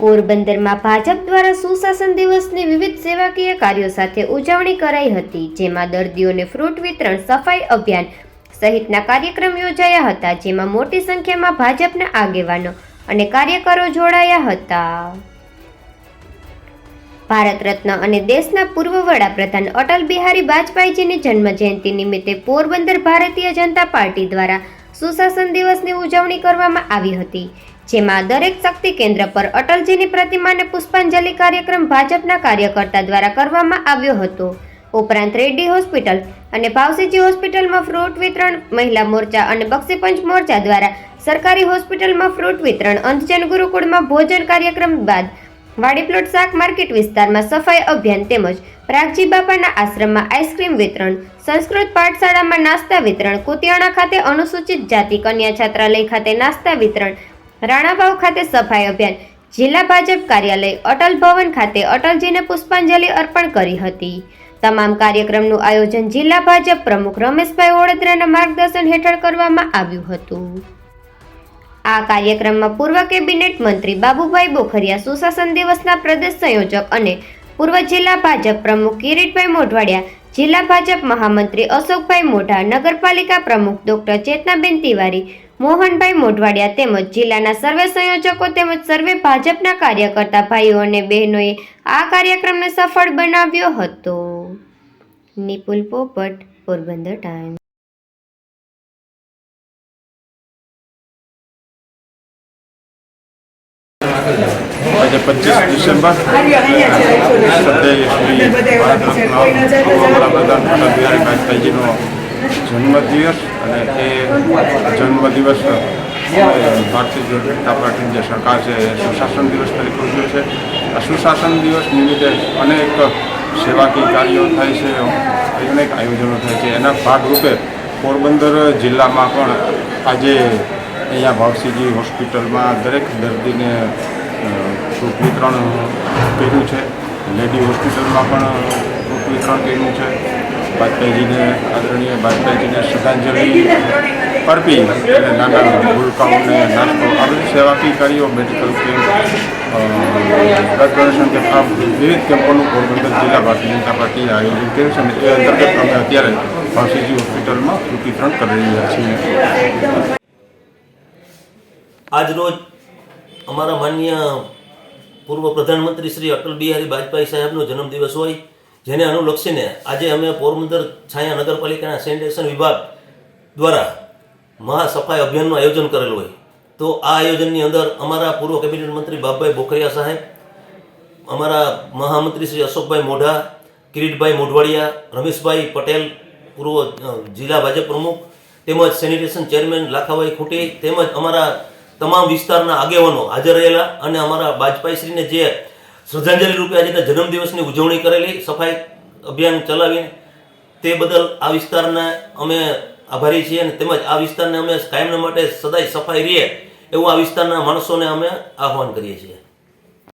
પોરબંદરમાં ભાજપ દ્વારા સુશાસન દિવસની વિવિધ સેવાકીય કાર્યો સાથે ઉજવણી કરાઈ હતી, જેમાં દર્દીઓને ફ્રૂટ વિતરણ, સફાઈ અભિયાન સહિતના કાર્યક્રમ યોજાયા હતા, જેમાં મોટી સંખ્યામાં ભાજપના આગેવાનો અને કાર્યકરો જોડાયા હતા. ભારત રત્ન અને દેશના પૂર્વ વડાપ્રધાન અટલ બિહારી વાજપેયીજીની જન્મ જયંતિ નિમિત્તે પોરબંદર ભારતીય જનતા પાર્ટી દ્વારા સુશાસન દિવસની ઉજવણી કરવામાં આવી હતી. જેમાં દરેક શક્તિ કેન્દ્ર પર અટલજીની પ્રતિમાને પુષ્પાંજલિ કાર્યક્રમ ભાજપના કાર્યકર્તા દ્વારા કરવામાં આવ્યો હતો. ઉપરાંત રેડ્ડી હોસ્પિટલ અને ભાવસીજી હોસ્પિટલમાં ફ્રૂટ વિતરણ, મહિલા મોરચા અને બક્ષીપંચ મોરચા દ્વારા સરકારી હોસ્પિટલમાં ફ્રૂટ વિતરણ, અંધજન ગુરુકુળમાં ભોજન કાર્યક્રમ બાદ વાડીપ્લોટ શાક માર્કેટ વિસ્તારમાં સફાઈ અભિયાન તેમજ પ્રાગજી બાપાના આશ્રમમાં આઈસ્ક્રીમ વિતરણ, સંસ્કૃત પાઠશાળામાં નાસ્તા વિતરણ, કુતિયાણા ખાતે અનુસૂચિત જાતિ કન્યા છાત્રાલય ખાતે નાસ્તા વિતરણ રાણાવાવ ખાતે સફાઈ અભિયાન. જિલ્લા ભાજપ કાર્યાલય અટલ ભવન ખાતે અટલજીને પુષ્પાંજલિ અર્પણ કરી હતી. તમામ કાર્યક્રમનું આયોજન જિલ્લા ભાજપ પ્રમુખ રમેશભાઈ ઓળદરાના માર્ગદર્શન હેઠળ કરવામાં આવ્યું હતું. આ કાર્યક્રમમાં પૂર્વ કેબિનેટ મંત્રી બાબુભાઈ બોખરિયા, સુશાસન દિવસના પ્રદેશ સંયોજક અને પૂર્વ જિલ્લા ભાજપ પ્રમુખ કિરીટભાઈ મોઢવાડિયા જિલ્લા ભાજપ મહામંત્રી અશોકભાઈ મોઢા નગરપાલિકા પ્રમુખ ડોક્ટર ચેતનાબેન તિવારી, મોહનભાઈ મોઢવાડિયા તેમજ જિલ્લાના સર્વે સંયોજકો તેમજ સર્વે ભાજપના કાર્યકર્તા ભાઈઓ અને બહેનોએ આ કાર્યક્રમને સફળ બનાવ્યો હતો. નિપુલ પોપટ, પોરબંદર ટાઈમ આજે પચીસ ડિસેમ્બર. શ્રદ્ધેય શ્રી વડાપ્રધાન અટલ બિહારી વાજપેયીજીનો જન્મદિવસ અને એ જન્મદિવસ ભારતીય જનતા પાર્ટીની જે સરકાર છે એ સુશાસન દિવસ તરીકે ઉજવે છે. આ સુશાસન દિવસ નિમિત્તે અનેક સેવાકીય કાર્યો થાય છે, અનેક આયોજનો થાય છે. એના ભાગરૂપે પોરબંદર જિલ્લામાં પણ આજે અહીંયા ભાવસીજી હોસ્પિટલમાં દરેક દર્દીને ફ્રૂટ વિતરણ કર્યું છે. લેડી હોસ્પિટલમાં પણ ફ્રૂટ વિતરણ કર્યું છે. વાજપેયીજીને આદરણીય વાજપેયીજીને શ્રદ્ધાંજલિ અર્પી અને નાના ભૂલકાઓને નાસ્તો આવી બધી સેવાકીય કાર્યો medical camp blood donation camp આ વિવિધ કેમ્પોનું પોરબંદર જિલ્લા ભારતીય જનતા પાર્ટીએ આયોજન કર્યું છે અને એ અંતર્ગત અમે અત્યારે ભાવસીજી હોસ્પિટલમાં વિતરણ કરી રહ્યા છીએ. આજરોજ અમારા માન્ય પૂર્વ પ્રધાનમંત્રી શ્રી અટલ બિહારી વાજપેયી સાહેબનો જન્મદિવસ હોય, જેને અનુલક્ષીને આજે અમે પોરબંદર છાયા નગરપાલિકાના સેનિટેશન વિભાગ દ્વારા મહાસફાઈ અભિયાનનું આયોજન કરેલું હોય. તો આ આયોજનની અંદર અમારા પૂર્વ કેબિનેટ મંત્રી બાબભાઈ બોખરિયા સાહેબ, અમારા મહામંત્રી શ્રી અશોકભાઈ મોઢા, કિરીટભાઈ મોઢવાડિયા, રમેશભાઈ પટેલ, પૂર્વ જિલ્લા ભાજપ પ્રમુખ, તેમજ સેનિટેશન ચેરમેન લાખાભાઈ ખૂટી, તેમજ અમારા તમામ વિસ્તારના આગેવાનો હાજર રહેલા અને અમારા વાજપેયીશ્રીને જે શ્રદ્ધાંજલિ રૂપે આજે જન્મદિવસની ઉજવણી કરેલી સફાઈ અભિયાન ચલાવીને તે બદલ આ વિસ્તારને અમે આભારી છીએ અને તેમજ આ વિસ્તારને અમે કાયમના માટે સદાય સફાઈ રહીએ એવું આ વિસ્તારના માણસોને અમે આહવાન કરીએ છીએ.